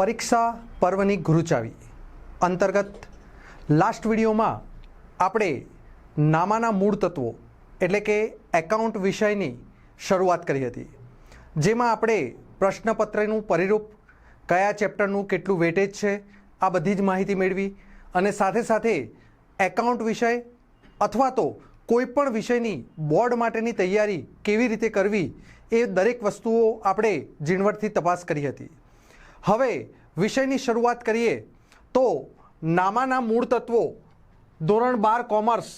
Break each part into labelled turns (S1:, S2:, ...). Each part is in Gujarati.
S1: પરીક્ષા પર્વની ગુરુચાવી અંતર્ગત લાસ્ટ વિડીયોમાં આપણે નામાના મૂળ તત્વો, એટલે કે એકાઉન્ટ વિષયની શરૂઆત કરી હતી. જેમાં આપણે પ્રશ્નપત્રનું પરિરૂપ, કયા ચેપ્ટરનું કેટલું વેટેજ છે, આ બધી જ માહિતી મેળવી અને સાથે સાથે એકાઉન્ટ વિષય અથવા તો કોઈપણ વિષયની બોર્ડ માટેની તૈયારી કેવી રીતે કરવી એ દરેક વસ્તુઓ આપણે ઝીણવટથી તપાસ કરી હતી. હવે વિષયની શરૂઆત કરીએ તો નામાના મૂળ તત્વો, ધોરણ બાર કોમર્સ,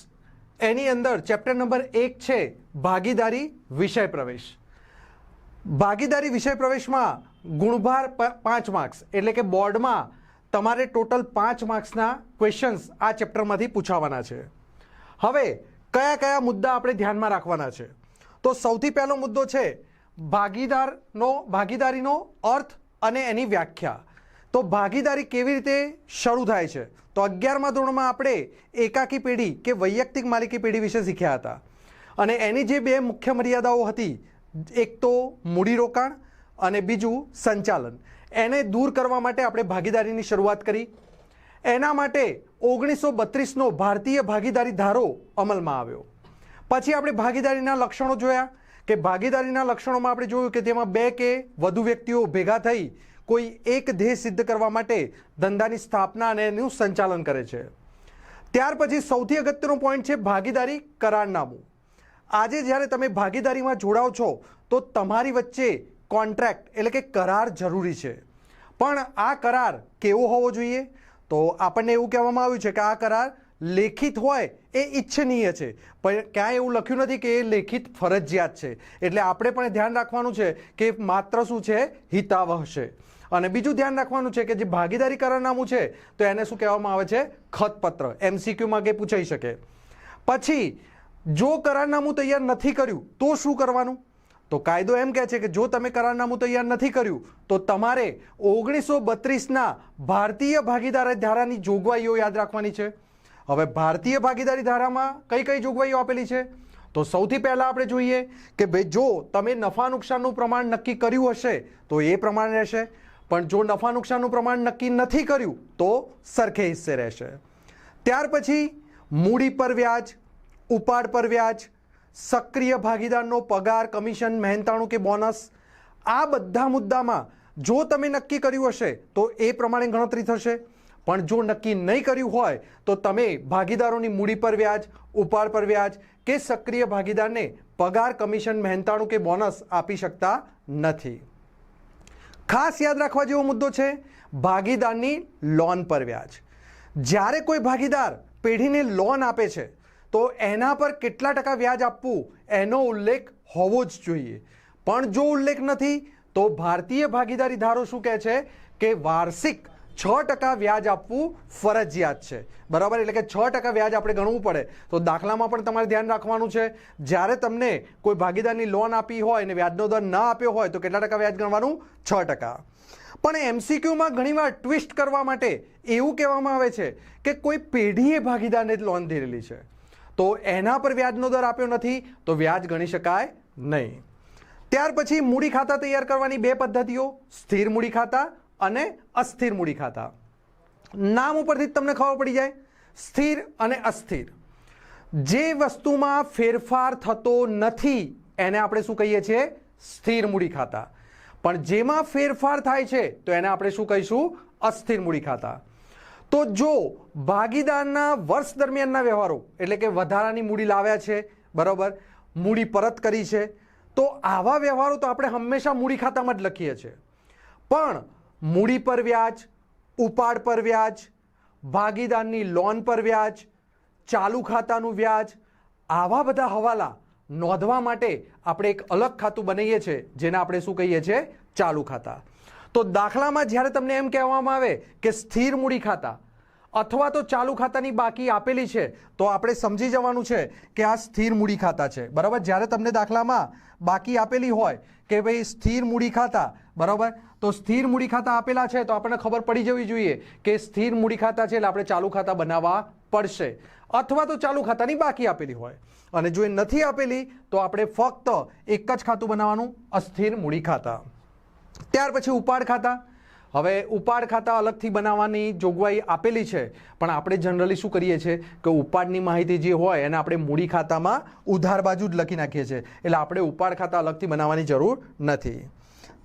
S1: એની અંદર ચેપ્ટર નંબર એક છે ભાગીદારી વિષય પ્રવેશ. ભાગીદારી વિષય પ્રવેશમાં ગુણભાર પાંચ માર્ક્સ, એટલે કે બોર્ડમાં તમારે ટોટલ પાંચ માર્ક્સના ક્વેશ્ચન્સ આ ચેપ્ટરમાંથી પૂછાવાના છે. હવે કયા કયા મુદ્દા આપણે ધ્યાનમાં રાખવાના છે? તો સૌથી પહેલો મુદ્દો છે ભાગીદારનો, ભાગીદારીનો અર્થ અને એની વ્યાખ્યા. તો ભાગીદારી કેવી રીતે શરૂ થાય છે? તો અગિયારમા ધોરણમાં આપણે એકાકી પેઢી કે વૈયક્તિક માલિકી પેઢી વિશે શીખ્યા હતા. અને એની જે બે મુખ્ય મર્યાદાઓ હતી, એક તો મૂડીરોકાણ અને બીજું સંચાલન. એને દૂર કરવા માટે આપણે ભાગીદારીની શરૂઆત કરી. એના માટે ઓગણીસો બત્રીસનો ભારતીય ભાગીદારી ધારો અમલમાં આવ્યો. પછી આપણે ભાગીદારીના લક્ષણો જોયા કે ભાગીદારીના લક્ષણોમાં આપણે જોયું કે તેમાં બે કે વધુ વ્યક્તિઓ ભેગા થઈ કોઈ એક ધ્યેય સિદ્ધ કરવા માટે ધંધાની સ્થાપના અને એનું સંચાલન કરે છે. ત્યાર પછી સૌથી અગત્યનો પોઈન્ટ છે ભાગીદારી કરારનામું. આજે જ્યારે તમે ભાગીદારીમાં જોડાઓ છો, તો તમારી વચ્ચે કોન્ટ્રાક્ટ એટલે કે કરાર જરૂરી છે. પણ આ કરાર કેવો હોવો જોઈએ? તો આપણને એવું કહેવામાં આવ્યું છે કે આ કરાર લેખિત હોય એ ઈચ્છનીય છે. પણ ક્યાંય એવું લખ્યું નથી કે એ લેખિત ફરજિયાત છે. એટલે આપણે પણ ધ્યાન રાખવાનું છે કે માત્ર શું છે? હિતાવહ છે. અને બીજું ધ્યાન રાખવાનું છે કે જે ભાગીદારી કરારનામું છે, તો એને શું કહેવામાં આવે છે? ખતપત્ર. એમસીક્યુમાં કે પૂછાઈ શકે. પછી, જો કરારનામું તૈયાર નથી કર્યું, તો શું કરવાનું? તો કાયદો એમ કહે છે કે જો તમે કરારનામું તૈયાર નથી કર્યું, તો તમારે ઓગણીસો બત્રીસના ભારતીય ભાગીદારી ધારાની જોગવાઈઓ યાદ રાખવાની છે. હવે ભારતીય ભાગીદારી ધારામાં કઈ કઈ જોગવાઈઓ આપેલી છે? તો સૌથી પહેલાં આપણે જોઈએ કે ભાઈ જો તમે નફા નુકસાનનું પ્રમાણ નક્કી કર્યું હશે, તો એ પ્રમાણે રહેશે. પણ જો નફા નુકસાનનું પ્રમાણ નક્કી નથી કર્યું, તો સરખે હિસ્સે રહેશે. ત્યાર પછી મૂડી પર વ્યાજ, ઉપાડ પર વ્યાજ, સક્રિય ભાગીદારનો પગાર, કમિશન, મહેનતાણું કે બોનસ, આ બધા મુદ્દામાં જો તમે નક્કી કર્યું હશે, તો એ પ્રમાણે ગણતરી થશે. પણ જો નક્કી નહીં કર્યું હોય, તો તમે ભાગીદારોની મૂડી પર વ્યાજ, ઉપાડ પર વ્યાજ કે સક્રિય ભાગીદારને પગાર, કમિશન, મહેનતાણું કે બોનસ આપી શકતા નથી. ખાસ યાદ રાખવા જેવો મુદ્દો છે ભાગીદારની લોન પર વ્યાજ. જ્યારે કોઈ ભાગીદાર પેઢીને લોન આપે છે, તો એના પર કેટલા ટકા વ્યાજ આપવું એનો ઉલ્લેખ હોવો જ જોઈએ. પણ જો ઉલ્લેખ નથી, તો ભારતીય ભાગીદારી ધારો શું કહે છે? કે વાર્ષિક છ ટકા વ્યાજ આપવું ફરજિયાત છે. બરાબર? એટલે કે છ ટકા વ્યાજ આપણે ગણવું પડે. તો દાખલામાં પણ તમારે ધ્યાન રાખવાનું છે, જ્યારે તમને કોઈ ભાગીદારની લોન આપી હોય અને વ્યાજનો દર ન આપ્યો હોય, તો કેટલા ટકા વ્યાજ ગણવાનું? છ ટકા. પણ એમસીક્યુમાં ઘણીવાર ટ્વિસ્ટ કરવા માટે એવું કહેવામાં આવે છે કે કોઈ પેઢીએ ભાગીદારને લોન ધીરેલી છે. તો એના પર વ્યાજનો દર આપ્યો નથી, તો વ્યાજ ગણી શકાય નહીં. ત્યાર પછી મૂડી ખાતા તૈયાર કરવાની બે પદ્ધતિઓ, સ્થિર મૂડી ખાતા અને અસ્થિર મૂડી ખાતા. નામ ઉપરથી જ તમને ખબર પડી જાય. સ્થિર અને અસ્થિર. જે વસ્તુમાં ફેરફાર થતો નથી, એને આપણે શું કહીએ છીએ? સ્થિર મૂડી ખાતા. પણ જેમાં ફેરફાર થાય છે, તો એને આપણે શું કહીશું? અસ્થિર મૂડી ખાતા. તો જો ભાગીદારના વર્ષ દરમિયાનના વ્યવહારો, એટલે કે વધારાની મૂડી લાવ્યા છે, બરાબર? મૂડી પરત કરી છે, તો આવા વ્યવહારો તો આપણે હંમેશા મૂડી ખાતામાં જ લખીએ છીએ. પણ મૂડી પર વ્યાજ, ઉપાડ પર વ્યાજ, ભાગીદારની લોન પર વ્યાજ, ચાલુ ખાતાનું વ્યાજ, આવા બધા હવાલા નોંધવા માટે આપણે એક અલગ ખાતું બનાવીએ છીએ, જેને આપણે શું કહીએ છીએ? ચાલુ ખાતા. તો દાખલામાં જ્યારે તમને એમ કહેવામાં આવે કે સ્થિર મૂડી ખાતા અથવા તો ચાલુ ખાતાની બાકી આપેલી છે, તો આપણે સમજી જવાનું છે કે આ સ્થિર મૂડી ખાતા છે. બરાબર? જ્યારે તમને દાખલામાં બાકી આપેલી હોય કે ભાઈ સ્થિર મૂડી ખાતા, બરાબર? તો સ્થિર મૂડી ખાતા આપેલા છે, તો આપણને ખબર પડી જવી જોઈએ કે સ્થિર મૂડી ખાતા છે એટલે આપણે ચાલુ ખાતા બનાવવા પડશે. અથવા તો ચાલુ ખાતાની બાકી આપેલી હોય. અને જો એ નથી આપેલી, તો આપણે ફક્ત એક જ ખાતું બનાવવાનું, અસ્થિર મૂડી ખાતા. ત્યાર પછી ઉપાડ ખાતા. હવે ઉપાડ ખાતા અલગથી બનાવવાની જોગવાઈ આપેલી છે, પણ આપણે જનરલી શું કરીએ છીએ કે ઉપાડની માહિતી જે હોય એને આપણે મૂડી ખાતામાં ઉધાર બાજુ જ લખી નાખીએ છીએ. એટલે આપણે ઉપાડ ખાતા અલગથી બનાવવાની જરૂર નથી.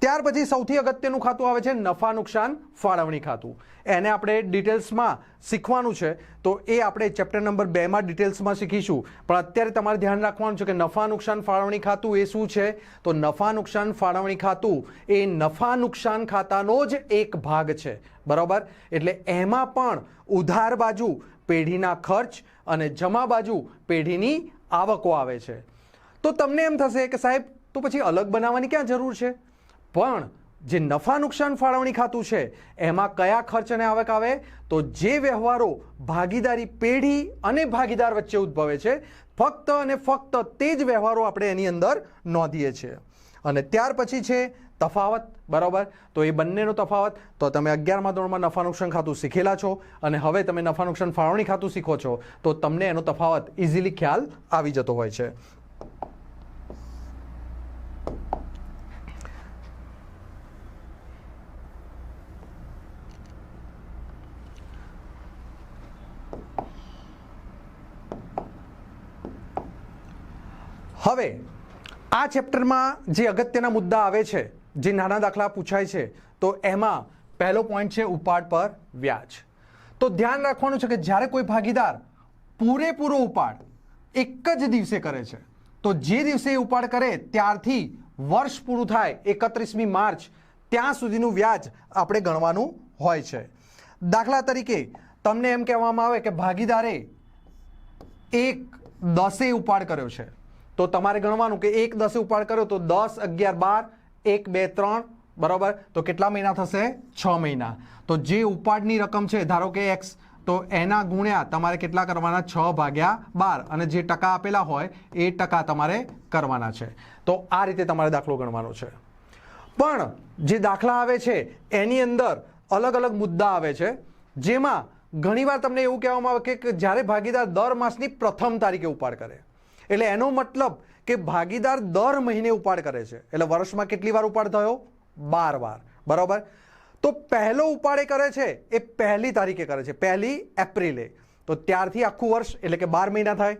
S1: ત્યાર પછી સૌથી અગત્યનું ખાતું આવે છે નફા નુકસાન ફાળવણી ખાતું. એને આપણે ડિટેલ્સમાં શીખવાનું છે. તો એ આપણે ચેપ્ટર નંબર બેમાં ડિટેલ્સમાં શીખીશું. પણ અત્યારે તમારે ધ્યાન રાખવાનું છે કે નફા નુકસાન ફાળવણી ખાતું એ શું છે? તો નફા નુકસાન ફાળવણી ખાતું એ નફા નુકસાન ખાતાનો જ એક ભાગ છે. બરાબર? એટલે એમાં પણ ઉધાર બાજુ પેઢીના ખર્ચ અને જમા બાજુ પેઢીની આવકો આવે છે. તો તમને એમ થશે કે સાહેબ, તો પછી અલગ બનાવવાની ક્યાં જરૂર છે? પણ જે નફા નુકસાન ફાળવણી ખાતું છે, એમાં કયા ખર્ચ અને આવક આવે? તો જે વ્યવહારો ભાગીદારી પેઢી અને ભાગીદાર વચ્ચે ઉદ્ભવે છે, ફક્ત અને ફક્ત તે જ વ્યવહારો આપણે એની અંદર નોંધીએ છીએ. અને ત્યાર પછી છે તફાવત, બરાબર? તો એ બંનેનો તફાવત, તો તમે અગિયારમા ધોરણમાં નફા નુકસાન ખાતું શીખેલા છો અને હવે તમે નફા નુકસાન ફાળવણી ખાતું શીખો છો, તો તમને એનો તફાવત ઇઝીલી ખ્યાલ આવી જતો હોય છે હવે આ ચેપ્ટરમાં જે અગત્યના મુદ્દા આવે છે, જે નાના દાખલા પૂછાય છે, તો એમાં પહેલો પોઈન્ટ છે ઉપાડ પર વ્યાજ. તો ધ્યાન રાખવાનું છે કે જ્યારે કોઈ ભાગીદાર પૂરેપૂરો ઉપાડ એક જ દિવસે કરે છે, તો જે દિવસે એ ઉપાડ કરે ત્યારથી વર્ષ પૂરું થાય એકત્રીસમી માર્ચ, ત્યાં સુધીનું વ્યાજ આપણે ગણવાનું હોય છે. દાખલા તરીકે તમને એમ કહેવામાં આવે કે ભાગીદારે એક દસે ઉપાડ કર્યો છે. તો તમારે ગણવાનું કે એક દસે ઉપાડ કર્યો તો દસ, અગિયાર, બાર, એક, બે, ત્રણ, બરાબર? તો કેટલા મહિના થશે? છ મહિના. તો જે ઉપાડની રકમ છે, ધારો કે એક્સ, તો એના ગુણ્યા તમારે કેટલા કરવાના? છ ભાગ્યા બાર. અને જે ટકા આપેલા હોય, એ ટકા તમારે કરવાના છે. તો આ રીતે તમારે દાખલો ગણવાનો છે. પણ જે દાખલા આવે છે, એની અંદર અલગ અલગ મુદ્દા આવે છે, જેમાં ઘણીવાર તમને એવું કહેવામાં આવે કે- જ્યારે ભાગીદાર દર માસની પ્રથમ તારીખે ઉપાડ કરે. એટલે એનો મતલબ કે ભાગીદાર દર મહિને ઉપાડ કરે છે. એટલે વર્ષમાં કેટલી વાર ઉપાડ થયો? બાર વાર. બરાબર? તો પહેલો ઉપાડ એ કરે છે એ પહેલી તારીખે કરે છે. પહેલી એપ્રિલે. તો ત્યારથી આખું વર્ષ એટલે કે બાર મહિના થાય.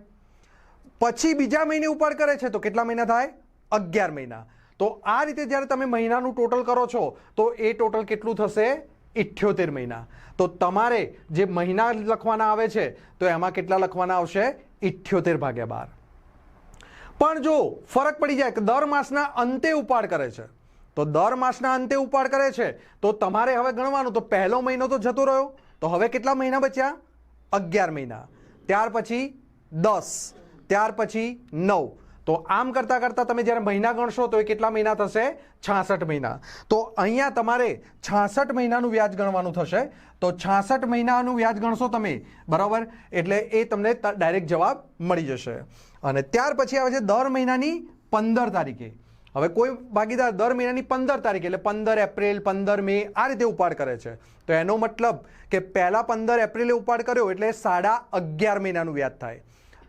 S1: પછી બીજા મહિને ઉપાડ કરે છે તો કેટલા મહિના થાય? અગિયાર મહિના. તો આ રીતે જ્યારે તમે મહિનાનું ટોટલ કરો છો, તો એ ટોટલ કેટલું થશે? ઇઠ્યોતેર મહિના. તો તમારે જે મહિના લખવાના આવે છે, તો એમાં કેટલા લખવાના આવશે? ઇઠ્યોતેર ભાગ્યા બાર. પણ જો ફરક પડી જાય કે દર માસના અંતે ઉપાડ કરે છે, તો દર માસના અંતે ઉપાડ કરે છે, તો તમારે હવે ગણવાનું. તો પહેલો મહિનો તો જતો રહ્યો. તો હવે કેટલા મહિના બચ્યા? અગિયાર મહિના. ત્યાર પછી દસ. ત્યાર પછી નવ. તો આમ કરતાં કરતાં તમે જ્યારે મહિના ગણશો તો એ કેટલા મહિના થશે? છાસઠ મહિના. તો અહીંયા તમારે છાસઠ મહિનાનું વ્યાજ ગણવાનું થશે. તો છાસઠ મહિનાનું વ્યાજ ગણશો તમે. બરાબર? એટલે એ તમને ડાયરેક્ટ જવાબ મળી જશે. અને ત્યાર પછી આવે છે દર મહિનાની પંદર તારીખે. હવે કોઈ ભાગીદાર દર મહિનાની પંદર તારીખે, એટલે પંદર એપ્રિલ, પંદર મે, આ રીતે ઉપાડ કરે છે. તો એનો મતલબ કે પહેલાં પંદર એપ્રિલે ઉપાડ કર્યો, એટલે સાડા અગિયાર મહિનાનું વ્યાજ થાય.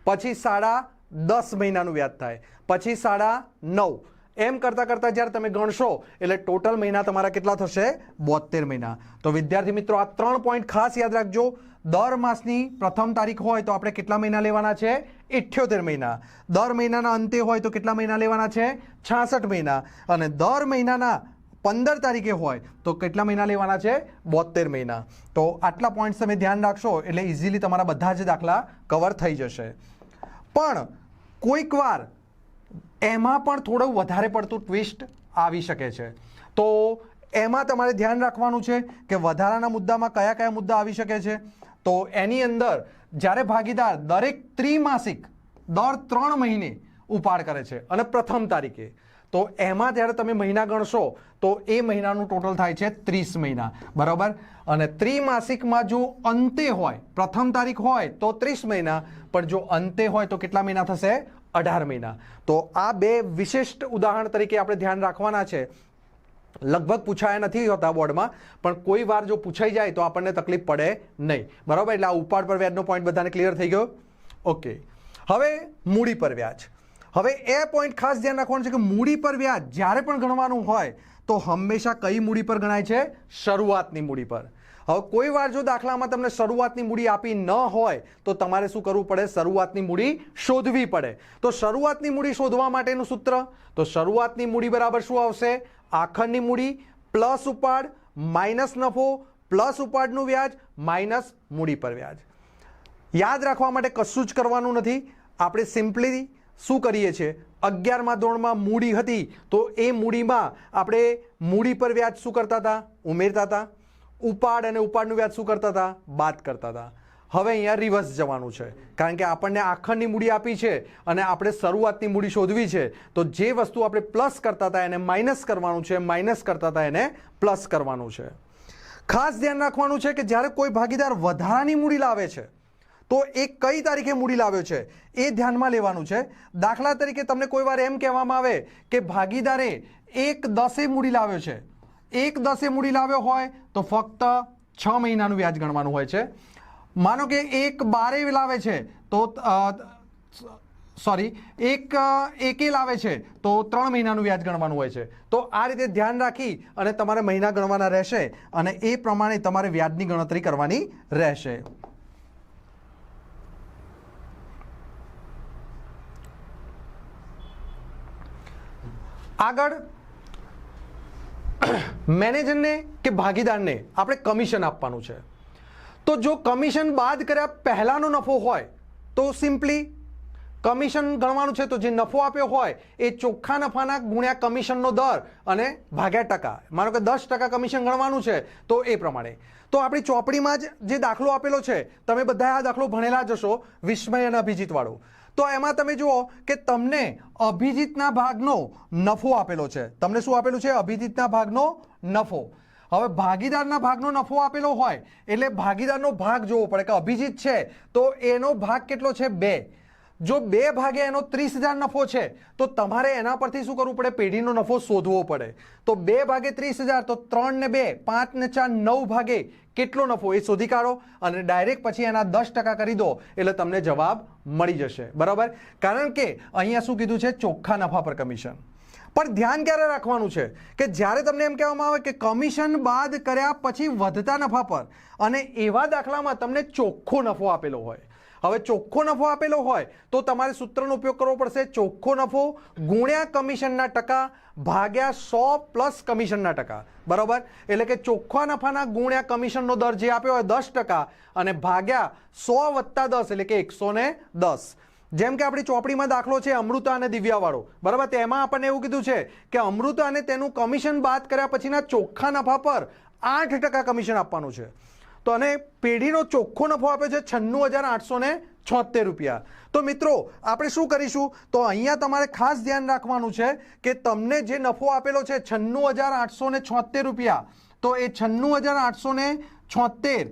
S1: પછી સાડા દસ મહિનાનું વ્યાજ થાય. પછી સાડા નવ. એમ કરતાં કરતાં જ્યારે તમે ગણશો, એટલે ટોટલ મહિના તમારા કેટલા થશે? બોતેર મહિના. તો વિદ્યાર્થી મિત્રો, આ ત્રણ પોઈન્ટ ખાસ યાદ રાખજો. દર માસની પ્રથમ તારીખ હોય તો આપણે કેટલા મહિના લેવાના છે? ઇઠ્યોતેર મહિના. દર મહિનાના અંતે હોય તો કેટલા મહિના લેવાના છે? છાસઠ મહિના. અને દર મહિનાના પંદર તારીખે હોય તો કેટલા મહિના લેવાના છે? બોતેર મહિના. તો આટલા પોઈન્ટ્સ તમે ધ્યાન રાખશો, એટલે ઇઝીલી તમારા બધા જ દાખલા કવર થઈ જશે. પણ કોઈક વાર એમાં પણ થોડું વધારે પડતું ટ્વિસ્ટ આવી શકે છે. તો એમાં તમારે ધ્યાન રાખવાનું છે કે વધારાના મુદ્દામાં કયા કયા મુદ્દા આવી શકે છે. તો એની અંદર જ્યારે ભાગીદાર દરેક ત્રિમાસિક દર ત્રણ મહિને ઉપાડ કરે છે અને પ્રથમ તારીખે, તો એમાં જ્યારે તમે મહિના ગણશો, તો એ મહિનાનું ટોટલ થાય છે ત્રીસ મહિના. બરાબર? અને ત્રિમાસિકમાં જો અંતે હોય, પ્રથમ તારીખ હોય, તો ત્રીસ મહિના. પણ જો અંતે હોય તો કેટલા મહિના થશે? અઢાર મહિના. તો આ બે વિશિષ્ટ ઉદાહરણ તરીકે આપણે ધ્યાન રાખવાના છે. લગભગ પૂછાયા નથી હોતા બોર્ડમાં, પણ કોઈ વાર જો પૂછાઈ જાય તો આપણને તકલીફ પડે નહીં. બરાબર? એટલે આ ઉપાડ પર વ્યાજનો પોઈન્ટ બધાને ક્લિયર થઈ ગયો? ઓકે હવે મૂડી પર વ્યાજ. હવે એ પોઈન્ટ ખાસ ધ્યાન રાખવાનું છે કે મૂડી પર વ્યાજ જ્યારે પણ ગણવાનું હોય, તો હંમેશા કઈ મૂડી પર ગણાય છે? શરૂઆતની મૂડી પર. હવે કોઈ વાર જો દાખલામાં તમને શરૂઆતની મૂડી આપી ન હોય, તો તમારે શું કરવું પડે? શરૂઆતની મૂડી શોધવી પડે. તો શરૂઆતની મૂડી શોધવા માટેનું સૂત્ર? તો શરૂઆતની મૂડી બરાબર શું આવશે? આખરની મૂડી, પ્લસ ઉપાડ, માઇનસ નફો, પ્લસ ઉપાડનું વ્યાજ, માઇનસ મૂડી પર વ્યાજ. યાદ રાખવા માટે કશું જ કરવાનું નથી. આપણે સિમ્પલી શું કરીએ છીએ? અગિયારમાં ધોરણમાં મૂડી હતી, તો એ મૂડીમાં આપણે મૂડી પર વ્યાજ શું કરતા હતા? ઉમેરતા હતા. ઉપાડ અને ઉપાડનું વ્યાજ શું કરતા હતા? બાદ કરતા હતા. હવે અહીંયા રિવર્સ જવાનું છે. કારણ કે આપણને આખરની મૂડી આપી છે અને આપણે શરૂઆતની મૂડી શોધવી છે. તો જે વસ્તુ આપણે પ્લસ કરતા હતા એને માઇનસ કરવાનું છે. માઇનસ કરતા હતા એને પ્લસ કરવાનું છે. ખાસ ધ્યાન રાખવાનું છે કે જ્યારે કોઈ ભાગીદાર વધારાની મૂડી લાવે છે, તો એ કઈ તારીખે મૂડી લાવ્યો છે? એ ધ્યાનમાં લેવાનું છે. દાખલા તરીકે તમને કોઈ વાર એમ કહેવામાં આવે કે ભાગીદારે એક દસે મૂડી લાવ્યો છે. એક દસે મૂડી લાવ્યો હોય તો ફક્ત છ મહિનાનું વ્યાજ ગણવાનું હોય છે. માનો કે એક બારે લાવે છે તો સોરી, એક એકે લાવે છે તો ત્રણ મહિનાનું વ્યાજ ગણવાનું હોય છે. તો આ રીતે ધ્યાન રાખી અને તમારે મહિના ગણવાના રહેશે અને એ પ્રમાણે તમારે વ્યાજની ગણતરી કરવાની રહેશે. આગળ મેનેજરને કે ભાગીદારને આપણે કમિશન આપવાનું છે. તો જો કમિશન બાદ કર્યા પહેલાંનો નફો હોય, તો સિમ્પલી કમિશન ગણવાનું છે, તો જે નફો આપ્યો હોય, એ ચોખ્ખા નફાના ગુણ્યા કમિશનનો દર અને ભાગ્યા ટકા. માનો કે દસ ટકા કમિશન ગણવાનું છે, તો એ પ્રમાણે. તો આપણી ચોપડીમાં જ જે દાખલો આપેલો છે, તમે બધા આ દાખલો ભણેલા જ હશો, વિસ્મય અને અભિજીત વાળો તો એમાં તમે જુઓ કે તમને અભિજીતના ભાગનો નફો આપેલો છે. તમને શું આપેલું છે? અભિજીતના ભાગનો નફો. હવે ભાગીદારના ભાગનો નફો આપેલો હોય એટલે ભાગીદારનો ભાગ જોવો પડે કે અભિજીત છે તો એનો ભાગ કેટલો છે? બે. જો બે ભાગે એનો ત્રીસ હજાર નફો છે, તો તમારે એના પરથી શું કરવું પડે? પેઢીનો નફો શોધવો પડે. તો બે ભાગે ત્રીસ હજાર, તો ત્રણ ને બે, પાંચ ને ચાર, નવ ભાગે કેટલો નફો એ શોધી કાઢો અને ડાયરેક્ટ પછી એના દસ ટકા કરી દો એટલે તમને જવાબ મળી જશે. બરાબર? કારણ કે અહીંયા શું કીધું છે? ચોખ્ખા નફા પર કમિશન. પણ ધ્યાન ક્યારે રાખવાનું છે કે જ્યારે તમને એમ કહેવામાં આવે કે કમિશન બાદ કર્યા પછી વધતા નફા પર અને એવા દાખલામાં તમને ચોખ્ખો નફો આપેલો હોય. હવે ચોખ્ખો નફો આપેલો હોય તો તમારે સૂત્રનો ઉપયોગ કરવો પડશે. ચોખ્ખો નફો ગુણ્યા કમિશનના ટકા ભાગ્યા સો પ્લસ કમિશનના ટકા. બરાબર? એટલે કે ચોખ્ખા નફાના ગુણ્યા કમિશનનો દર જે આપ્યો હોય દસ ટકા અને ભાગ્યા સો વત્તા દસ એટલે કે એકસો ને દસ. જેમ કે આપણી ચોપડીમાં દાખલો છે અમૃતા અને દિવ્યાવાળો. બરાબર? તેમાં આપણને એવું કીધું છે કે અમૃતા અને તેનું કમિશન બાદ કર્યા પછીના ચોખ્ખા નફા પર આઠ ટકા કમિશન આપવાનું છે. તો અને પેઢીનો ચોખ્ખો નફો આપે છે છન્નું હજાર આઠસો ને છોતેર રૂપિયા. તો મિત્રો, આપણે શું કરીશું? તો અહીંયા તમારે ખાસ ધ્યાન રાખવાનું છે કે તમને જે નફો આપેલો છે છન્નું હજાર આઠસો ને છોતેર રૂપિયા, તો એ છન્નું હજાર આઠસો ને છોતેર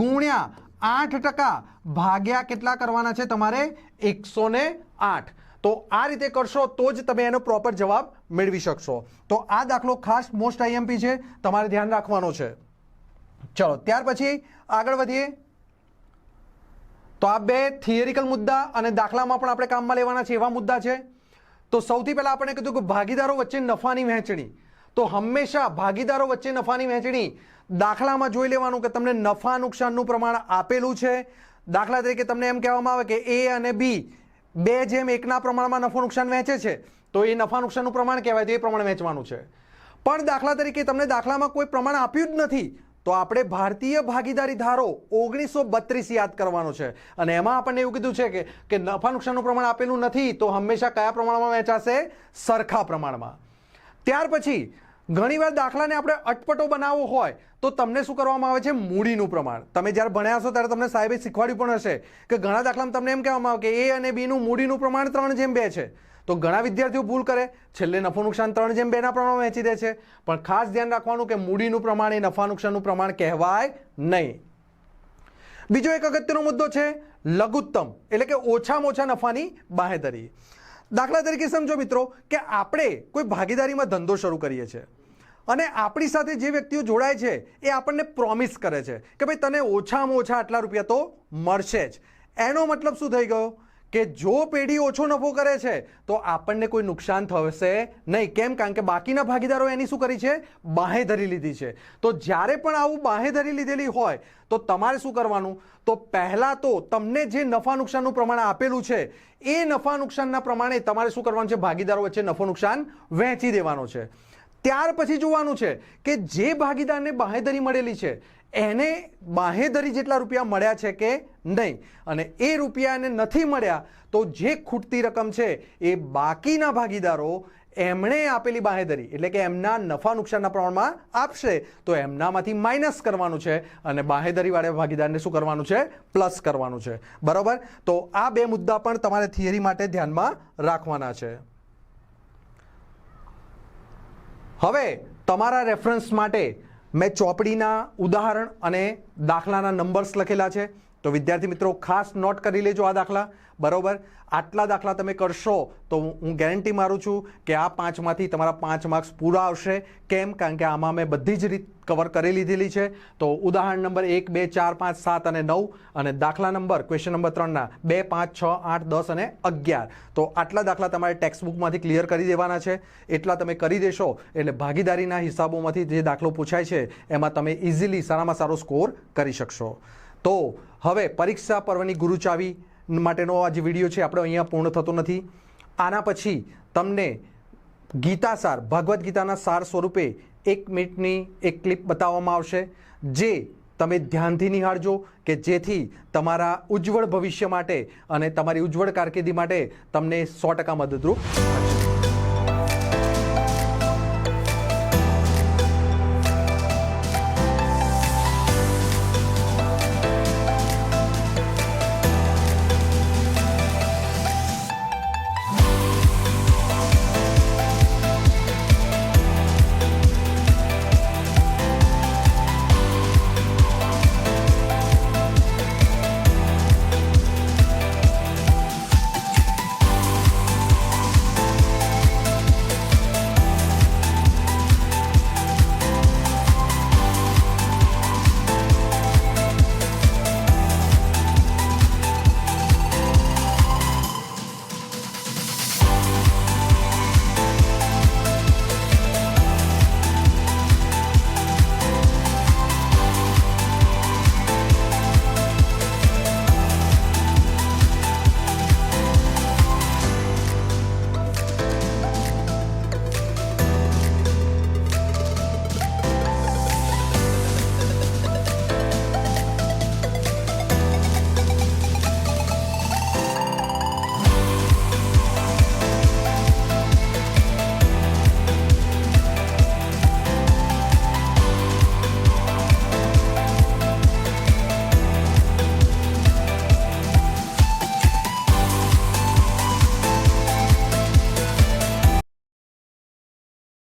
S1: ગુણ્યા આઠ ટકા ભાગ્યા કેટલા કરવાના છે તમારે? એકસો ને આઠ. તો આ રીતે કરશો તો જ તમે એનો પ્રોપર જવાબ મેળવી શકશો. તો આ દાખલો ખાસ મોસ્ટ આઈએમપી છે, તમારે ધ્યાન રાખવાનો છે. ચલો, ત્યાર પછી આગળ વધીએ. તો આ બે થિયરિકલ મુદ્દા અને દાખલામાં પણ આપણે કામમાં લેવાના છે એવા મુદ્દા છે. તો સૌથી પહેલાં આપણે કીધું કે ભાગીદારો વચ્ચે નફાની વહેંચણી. તો હંમેશા ભાગીદારો વચ્ચે નફાની વહેંચણી દાખલામાં જોઈ લેવાનું કે તમને નફા નુકસાનનું પ્રમાણ આપેલું છે. દાખલા તરીકે તમને એમ કહેવામાં આવે કે એ અને બી બે જેમ એકના પ્રમાણમાં નફો નુકસાન વહેંચે છે, તો એ નફા નુકસાનનું પ્રમાણ કહેવાય, તો એ પ્રમાણે વહેંચવાનું છે. પણ દાખલા તરીકે તમને દાખલામાં કોઈ પ્રમાણ આપ્યું જ નથી તો આપણે ભારતીય ભાગીદારી ધારો ઓગણીસો બત્રીસ યાદ કરવાનો છે. અને એમાં આપણને એવું કીધું છે કે કે નફા નુકસાનનું પ્રમાણ આપેલું નથી, તો હંમેશા કયા પ્રમાણમાં વહેંચાશે? સરખા પ્રમાણમાં. ત્યાર પછી ઘણીવાર દાખલાને આપણે અટપટો બનાવવો હોય, તો તમને શું કરવામાં આવે છે? મૂડીનું પ્રમાણ. તમે જ્યારે ભણ્યા હશો ત્યારે તમને સાહેબે શીખવાડ્યું પણ હશે કે ઘણા દાખલામાં તમને એમ કહેવામાં આવે કે એ અને બીનું મૂડીનું પ્રમાણ ત્રણ જેમ બે છે. તો ઘણા વિદ્યાર્થીઓ ભૂલ કરે. છેલ્લે નફો નુકસાન ત્રણ જેમ બેના પ્રમાણમાં વહેંચી દે છે. પણ ખાસ ધ્યાન રાખવાનું કે મૂડીનું પ્રમાણ એ નફા નુકસાનનું પ્રમાણ કહેવાય નહીં. બીજો એક અગત્યનો મુદ્દો છે લઘુત્તમ, એટલે કે ઓછામાં ઓછા નફાની બાહેધરી. દાખલા તરીકે સમજો મિત્રો કે આપણે કોઈ ભાગીદારીમાં ધંધો શરૂ કરીએ છીએ અને આપણી સાથે જે વ્યક્તિઓ જોડાય છે એ આપણને પ્રોમિસ કરે છે કે ભાઈ તને ઓછામાં ઓછા આટલા રૂપિયા તો મળશે જ. એનો મતલબ શું થઈ ગયો? કે જો પેઢી ઓછો નફો કરે છે, તો આપણને કોઈ નુકસાન થશે નહીં. કેમ? કારણ કે બાકીના ભાગીદારો એની શું કરી છે? બાહેધરી લીધી છે. તો જ્યારે પણ આવું બાહેધરી લીધેલી હોય, તો તમારે શું કરવાનું? તો પહેલાં તો તમને જે નફા નુકસાનનું પ્રમાણ આપેલું છે, એ નફા નુકસાનના પ્રમાણે તમારે શું કરવાનું છે? ભાગીદારો વચ્ચે નફો નુકસાન વહેંચી દેવાનો છે. ત્યાર પછી જોવાનું છે કે જે ભાગીદારને બાહેધરી મળેલી છે, એને બાહેધરી જેટલા રૂપિયા મળ્યા છે કે નહીં? અને એ રૂપિયા એને નથી મળ્યા, તો જે ખૂટતી રકમ છે એ બાકીના ભાગીદારો એમણે આપેલી બાહેધરી, એટલે કે એમના નફા નુકસાનના પ્રમાણમાં આપશે, તો એમનામાંથી માઇનસ કરવાનું છે અને બાહેધરીવાળા ભાગીદારને શું કરવાનું છે? પ્લસ કરવાનું છે. બરાબર? તો આ બે મુદ્દા પણ તમારે થિયરી માટે ધ્યાનમાં રાખવાના છે. હવે તમારા રેફરન્સ માટે મેં ચોપડીના ઉદાહરણ અને દાખલાના નંબર્સ લખેલા છે. તો વિદ્યાર્થી મિત્રો, ખાસ નોટ કરી લેજો આ દાખલા. બરાબર? આટલા દાખલા તમે કરશો તો હું ગેરંટી મારું છું કે આ પાંચમાંથી તમારા પાંચ માર્ક્સ પૂરા આવશે. કેમ? કારણ કે આમાં મેં બધી જ રીત કવર કરી લીધેલી છે. તો ઉદાહરણ નંબર એક, બે, ચાર, પાંચ, સાત અને નવ અને દાખલા નંબર ક્વેશ્ચન નંબર ત્રણના બે, પાંચ, છ, આઠ, દસ અને અગિયાર. તો આટલા દાખલા તમારે ટેક્સ્ટ બુકમાંથી ક્લિયર કરી દેવાના છે. એટલા તમે કરી દેશો એટલે ભાગીદારીના હિસાબોમાંથી જે દાખલો પૂછાય છે, એમાં તમે ઇઝીલી સારામાં સારો સ્કોર કરી શકશો. તો હવે પરીક્ષા પર્વની ગુરુચાવી માટેનો આ જે વીડિયો છે, આપણે અહીંયા પૂર્ણ થતો નથી. આના પછી તમને ગીતા સાર, ભગવદ્ ગીતાના સાર સ્વરૂપે એક મિનિટની એક ક્લિપ બતાવવામાં આવશે, જે તમે ધ્યાનથી નિહાળજો કે જેથી તમારા ઉજ્જવળ ભવિષ્ય માટે અને તમારી ઉજ્જવળ કારકિર્દી માટે તમને સો ટકા મદદરૂપ થશે.